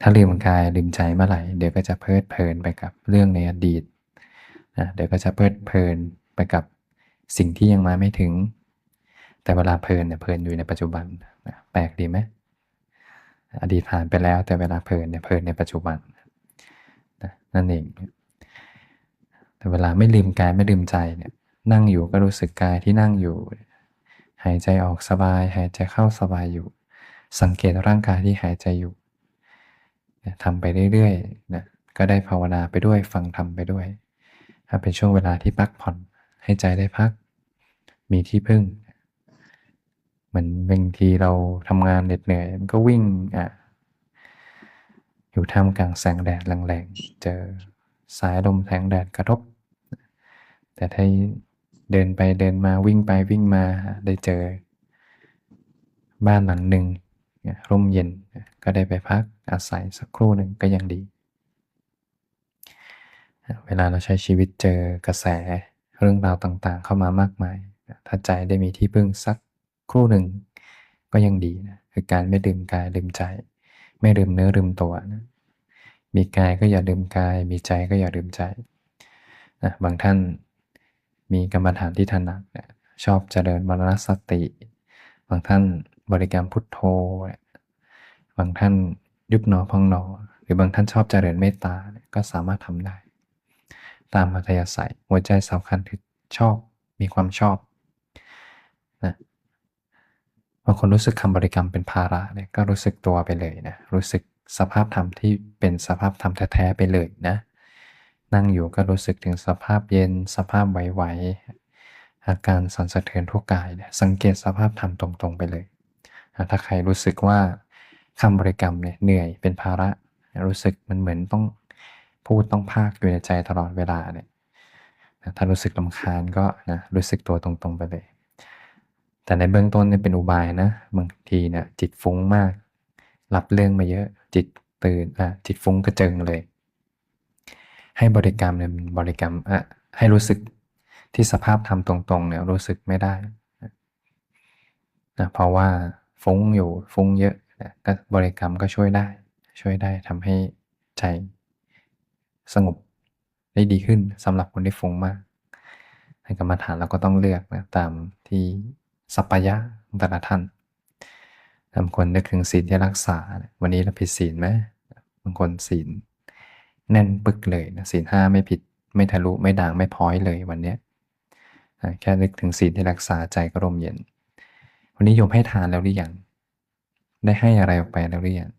ถ้าลืมกายลืมใจเมื่อไหร่เดี๋ยวก็จะเพลิดเพลินไปกับเรื่องในอดีตนะเดี๋ยวก็จะเพลิดเพลินไปกับสิ่งที่ยังมาไม่ถึง แต่เวลาเพลินเนี่ยเพลินอยู่ในปัจจุบันนะแปลกดีไหมอดีตผ่านไปแล้วแต่เวลาเพลินเนี่ยเพลินในปัจจุบันนะนั่นเองแต่เวลาไม่ลืมกายไม่ลืมใจเนี่ยนั่งอยู่ก็รู้สึกกายที่นั่งอยู่ หายใจออกสบาย หายใจเข้าสบายอยู่ สังเกตร่างกายที่หายใจอยู่ ทำไปเรื่อยๆนะก็ได้ภาวนาไปด้วยฟังทำไปด้วยถ้าเป็นช่วงเวลาที่พักผ่อนให้ใจได้พัก มีที่พึ่ง เหมือนบางทีเราทำงานเหน็ดเหนื่อยมันก็วิ่งอะอยู่ท่ามกลางแสงแดดแรงๆเจอสายลมแสงแดดกระทบ แต่ถ้าเดินไปเดินมาวิ่งไปวิ่งมาได้เจอ บ้านหลังหนึ่งร่มเย็นก็ได้ไปพัก อาศัยสักครู่หนึ่งก็ยังดี เวลาเราใช้ชีวิตเจอกระแสเรื่องราวต่างๆ เข้ามามากมาย ถ้าใจได้มีที่พึ่งสักครู่หนึ่งก็ยังดีนะคือการไม่ลืมกายลืมใจ ไม่ลืมเนื้อลืมตัวนะมีกายก็อย่าลืมกาย มีใจก็อย่าลืมใจนะบางท่านมีกรรมฐานที่ถนัดนะชอบเจริญมรณสติ บางท่านบริกรรมพุทโธ บางท่าน ยุบหนอพองหนอ หรือบางท่านชอบเจริญเมตตาก็สามารถทำได้ ตามอัธยาศัยหัวใจสำคัญคือชอบมีความชอบนะบางคนรู้สึกคำบริกรรมเป็นภาระเนี่ยก็รู้สึกตัวไปเลยนะรู้สึกสภาพธรรมที่เป็นสภาพธรรมแท้ๆไปเลยนะนั่งอยู่ก็รู้สึกถึงสภาพเย็นสภาพไหวๆอาการสั่นสะเทือนทั่วกายเนี่ยสังเกตสภาพธรรมตรงๆไปเลย ถ้าใครรู้สึกว่า คำบริกรรมเนี่ยเหนื่อยเป็นภาระ รู้สึกมันเหมือนต้องพูดต้องภาคอยู่ในใจตลอดเวลาเนี่ยถ้ารู้สึกลำคาญก็นะรู้สึกตัวตรงๆไปเลย แต่ในเบื้องต้นเนี่ยเป็นอุบายนะบางทีเนี่ยจิตฟุ้งมาก รับเรื่องมาเยอะจิตตื่นอะจิตฟุ้งกระเจิงเลย ให้บริกรรมเนี่ยบริกรรมอะให้รู้สึกที่สภาพธรรมตรงๆเนี่ยรู้สึกไม่ได้นะเพราะว่าฟุ้งอยู่ฟุ้งเยอะนะ ก็บริกรรมก็ช่วยได้ ช่วยได้ทำให้ใจสงบได้ดีขึ้นสำหรับคนที่ฟุ้งมากในกรรมฐานเราก็ต้องเลือกนะตามที่สัพพยะของแต่ละท่านบางคนนึกถึงศีลที่รักษา วันนี้เราผิดศีลไหมบางคนศีลแน่นปึกเลยนะศีลห้าไม่ผิด ไม่ทะลุไม่ด่างไม่พ้อยเลยวันนี้แค่นึกถึงศีลที่รักษาใจก็ร่มเย็น วันนี้โยมให้ทานแล้วหรือยัง ได้ให้อะไรออกไปแล้วหรือยัง